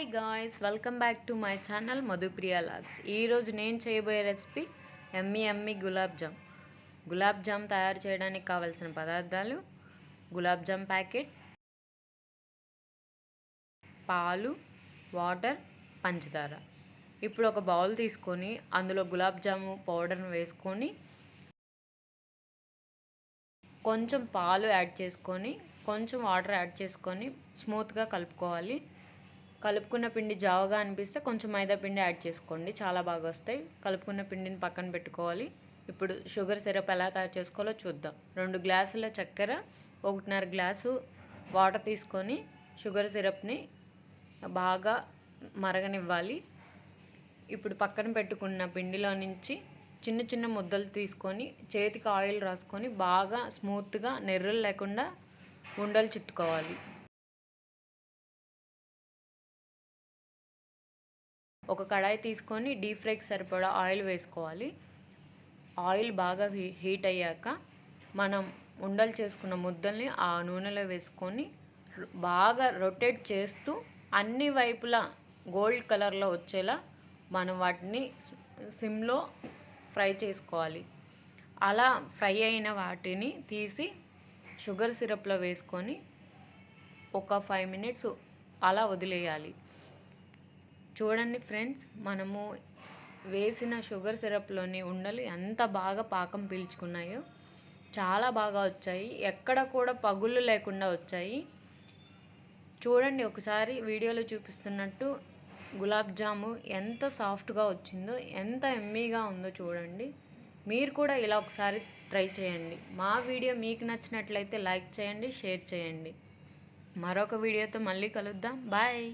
Hi guys welcome back to my channel Madhupriya vlogs ఈరోజు నేను చేయబోయే రెసిపీ ఎమ్మి ఎమ్మి గులాబ్ జామ్ గులాబ్ జామ్ తయారు చేయడానికి కావలసిన పదార్థాలు గులాబ్ జామ్ ప్యాకెట్ పాలు వాటర్ పంచదార. ఇప్పుడు ఒక బౌల్ తీసుకొని అందులో గులాబ్ జాము పౌడర్ను వేసుకొని కొంచెం పాలు యాడ్ చేసుకొని కొంచెం వాటర్ యాడ్ చేసుకొని స్మూత్గా కలుపుకోవాలి. కలుపుకున్న పిండి జావగా అనిపిస్తే కొంచెం మైదా పిండి యాడ్ చేసుకోండి. చాలా బాగా వస్తాయి. కలుపుకున్న పిండిని పక్కన పెట్టుకోవాలి. ఇప్పుడు షుగర్ సిరప్ ఎలా తయారు చేసుకోవాలో చూద్దాం. రెండు గ్లాసుల చక్కెర ఒకటిన్నర గ్లాసు వాటర్ తీసుకొని షుగర్ సిరప్ని బాగా మరగనివ్వాలి. ఇప్పుడు పక్కన పెట్టుకున్న పిండిలో నుంచి చిన్న చిన్న ముద్దలు తీసుకొని చేతికి ఆయిల్ రాసుకొని బాగా స్మూత్గా నెర్రలు లేకుండా ఉండలు చుట్టుకోవాలి. ఒక కడాయి తీసుకొని డీప్ ఫ్రైకి సరిపడా ఆయిల్ వేసుకోవాలి. ఆయిల్ బాగా హీట్ అయ్యాక మనం ఉండలు చేసుకున్న ముద్దల్ని ఆ నూనెలో వేసుకొని బాగా రొటేట్ చేస్తూ అన్ని వైపులా గోల్డ్ కలర్లో వచ్చేలా మనం వాటిని సిమ్లో ఫ్రై చేసుకోవాలి. అలా ఫ్రై అయిన వాటిని తీసి షుగర్ సిరప్లో వేసుకొని ఒక ఫైవ్ మినిట్స్ అలా వదిలేయాలి. చూడండి ఫ్రెండ్స్ మనము వేసిన షుగర్ సిరప్లోని ఉండలు ఎంత బాగా పాకం పీల్చుకున్నాయో చాలా బాగా వచ్చాయి. ఎక్కడ కూడా పగుళ్ళు లేకుండా వచ్చాయి. చూడండి ఒకసారి వీడియోలో చూపిస్తున్నట్టు గులాబ్ జాము ఎంత సాఫ్ట్గా వచ్చిందో ఎంత ఎమ్మీగా ఉందో చూడండి. మీరు కూడా ఇలా ఒకసారి ట్రై చేయండి. మా వీడియో మీకు నచ్చినట్లయితే లైక్ చేయండి షేర్ చేయండి. మరొక వీడియోతో మళ్ళీ కలుద్దాం. బాయ్!